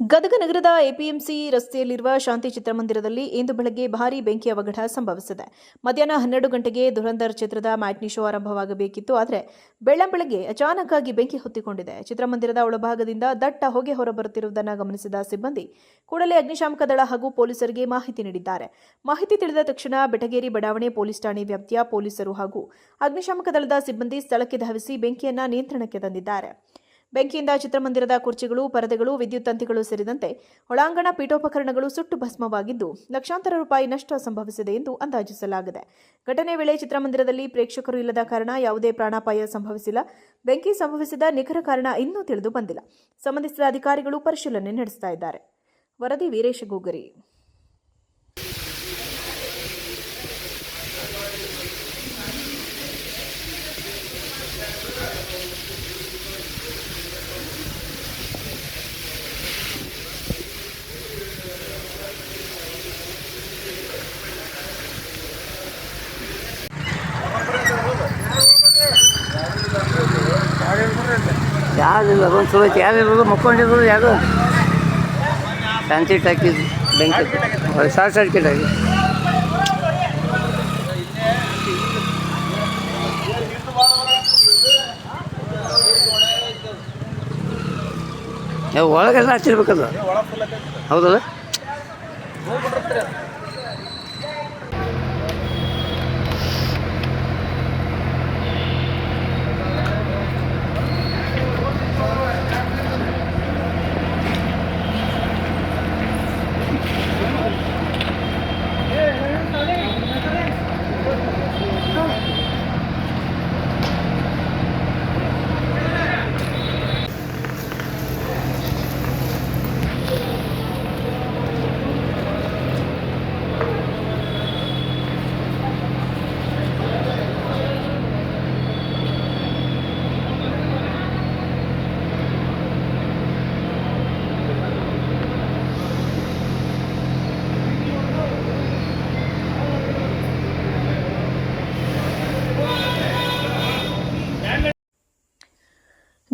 ಗದಗ ನಗರದ ಎಪಿಎಂಸಿ ರಸ್ತೆಯಲ್ಲಿರುವ ಶಾಂತಿ ಚಿತ್ರಮಂದಿರದಲ್ಲಿ ಇಂದು ಬೆಳಗ್ಗೆ ಭಾರೀ ಬೆಂಕಿ ಅವಘಡ ಸಂಭವಿಸಿದೆ. ಮಧ್ಯಾಹ್ನ ಹನ್ನೆರಡು ಗಂಟೆಗೆ ಧುರಂಧರ್ ಚಿತ್ರದ ಮ್ಯಾಟ್ನಿ ಶೋ ಆರಂಭವಾಗಬೇಕಿತ್ತು. ಆದರೆ ಬೆಳ್ಳಂಬೆಳಗ್ಗೆ ಆಗಿ ಬೆಂಕಿ ಹೊತ್ತಿಕೊಂಡಿದೆ. ಚಿತ್ರಮಂದಿರದ ಒಳಭಾಗದಿಂದ ದಟ್ಟ ಹೊಗೆ ಹೊರಬರುತ್ತಿರುವುದನ್ನು ಗಮನಿಸಿದ ಸಿಬ್ಬಂದಿ ಕೂಡಲೇ ಅಗ್ನಿಶಾಮಕ ದಳ ಹಾಗೂ ಪೊಲೀಸರಿಗೆ ಮಾಹಿತಿ ನೀಡಿದ್ದಾರೆ. ಮಾಹಿತಿ ತಿಳಿದ ತಕ್ಷಣ ಬೆಟಗೇರಿ ಬಡಾವಣೆ ಪೊಲೀಸ್ ಠಾಣೆ ವ್ಯಾಪ್ತಿಯ ಪೊಲೀಸರು ಹಾಗೂ ಅಗ್ನಿಶಾಮಕ ದಳದ ಸಿಬ್ಬಂದಿ ಸ್ಥಳಕ್ಕೆ ಧಾವಿಸಿ ಬೆಂಕಿಯನ್ನು ನಿಯಂತ್ರಣಕ್ಕೆ ತಂದಿದ್ದಾರೆ. ಬೆಂಕಿಯಿಂದ ಚಿತ್ರಮಂದಿರದ ಕುರ್ಚಿಗಳು, ಪರದೆಗಳು, ವಿದ್ಯುತ್ ತಂತಿಗಳು ಸೇರಿದಂತೆ ಒಳಾಂಗಣ ಪೀಠೋಪಕರಣಗಳು ಸುಟ್ಟು ಭಸ್ಮವಾಗಿದ್ದು, ಲಕ್ಷಾಂತರ ರೂಪಾಯಿ ನಷ್ಟ ಸಂಭವಿಸಿದೆ ಎಂದು ಅಂದಾಜಿಸಲಾಗಿದೆ. ಘಟನೆ ವೇಳೆ ಚಿತ್ರಮಂದಿರದಲ್ಲಿ ಪ್ರೇಕ್ಷಕರು ಇಲ್ಲದ ಕಾರಣ ಯಾವುದೇ ಪ್ರಾಣಾಪಾಯ ಸಂಭವಿಸಿಲ್ಲ. ಬೆಂಕಿ ಸಂಭವಿಸಿದ ನಿಖರ ಕಾರಣ ಇನ್ನೂ ತಿಳಿದು ಬಂದಿಲ್ಲ. ಸಂಬಂಧಿಸಿದ ಅಧಿಕಾರಿಗಳು ಪರಿಶೀಲನೆ ನಡೆಸ್ತಾ ಇದ್ದಾರೆ. ವರದಿ ವೀರೇಶ ಗೋಗರಿ ಯಾರಿಲ್ಲ ಒಂದು ಚಲೋ ಐತಿ ಯಾರಿರೋದು ಮಕ್ಕೊಂಡಿರೋದು ಯಾರು ಶಾಂತಿ ಹಾಕಿದ್ದು ಬೆಂಕಿ. ಶಾರ್ಟ್ ಸರ್ಕಿಟ್ ಆಗಿ. ಒಳಗೆಲ್ಲ ಹಚ್ಚಿರ್ಬೇಕದು. ಹೌದಲ್ಲ?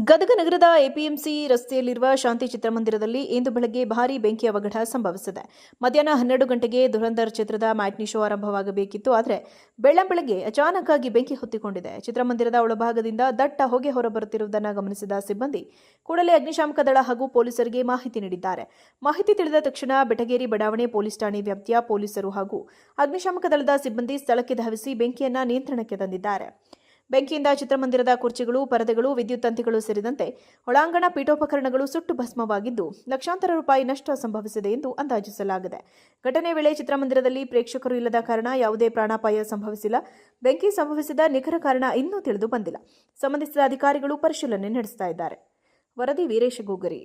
ಗದಗ ನಗರದ ಎಪಿಎಂಸಿ ರಸ್ತೆಯಲ್ಲಿರುವ ಶಾಂತಿ ಚಿತ್ರಮಂದಿರದಲ್ಲಿ ಇಂದು ಬೆಳಗ್ಗೆ ಭಾರೀ ಬೆಂಕಿ ಅವಘಡ ಸಂಭವಿಸಿದೆ. ಮಧ್ಯಾಹ್ನ ಹನ್ನೆರಡು ಗಂಟೆಗೆ ಧುರಂಧರ್ ಚಿತ್ರದ ಮ್ಯಾಟ್ನಿ ಶೋ ಆರಂಭವಾಗಬೇಕಿತ್ತು, ಆದರೆ ಬೆಳ್ಳಂಬೆಳಗ್ಗೆ ಆಗಿ ಬೆಂಕಿ ಹೊತ್ತಿಕೊಂಡಿದೆ. ಚಿತ್ರಮಂದಿರದ ಒಳಭಾಗದಿಂದ ದಟ್ಟ ಹೊಗೆ ಹೊರಬರುತ್ತಿರುವುದನ್ನು ಗಮನಿಸಿದ ಸಿಬ್ಬಂದಿ, ಕೂಡಲೇ ಅಗ್ನಿಶಾಮಕ ದಳ ಹಾಗೂ ಪೊಲೀಸರಿಗೆ ಮಾಹಿತಿ ನೀಡಿದ್ದಾರೆ. ಮಾಹಿತಿ ತಿಳಿದ ತಕ್ಷಣ ಬೆಟಗೇರಿ ಬಡಾವಣೆ ಪೊಲೀಸ್ ಠಾಣೆ ವ್ಯಾಪ್ತಿಯ ಪೊಲೀಸರು ಹಾಗೂ ಅಗ್ನಿಶಾಮಕ ದಳದ ಸಿಬ್ಬಂದಿ ಸ್ಥಳಕ್ಕೆ ಧಾವಿಸಿ ಬೆಂಕಿಯನ್ನು ನಿಯಂತ್ರಣಕ್ಕೆ ತಂದಿದ್ದಾರೆ. ಬೆಂಕಿಯಿಂದ ಚಿತ್ರಮಂದಿರದ ಕುರ್ಚಿಗಳು, ಪರದೆಗಳು, ವಿದ್ಯುತ್ ತಂತಿಗಳು ಸೇರಿದಂತೆ ಒಳಾಂಗಣ ಪೀಠೋಪಕರಣಗಳು ಸುಟ್ಟು ಭಸ್ಮವಾಗಿದ್ದು, ಲಕ್ಷಾಂತರ ರೂಪಾಯಿ ನಷ್ಟ ಸಂಭವಿಸಿದೆ ಎಂದು ಅಂದಾಜಿಸಲಾಗಿದೆ. ಘಟನೆ ವೇಳೆ ಚಿತ್ರಮಂದಿರದಲ್ಲಿ ಪ್ರೇಕ್ಷಕರು ಇಲ್ಲದ ಕಾರಣ ಯಾವುದೇ ಪ್ರಾಣಾಪಾಯ ಸಂಭವಿಸಿಲ್ಲ. ಬೆಂಕಿ ಸಂಭವಿಸಿದ ನಿಖರ ಕಾರಣ ಇನ್ನೂ ತಿಳಿದು ಬಂದಿಲ್ಲ. ಸಂಬಂಧಿಸಿದ ಅಧಿಕಾರಿಗಳು ಪರಿಶೀಲನೆ ನಡೆಸ್ತಾ ಇದ್ದಾರೆ. ವರದಿ ವೀರೇಶ ಗೋಗರಿ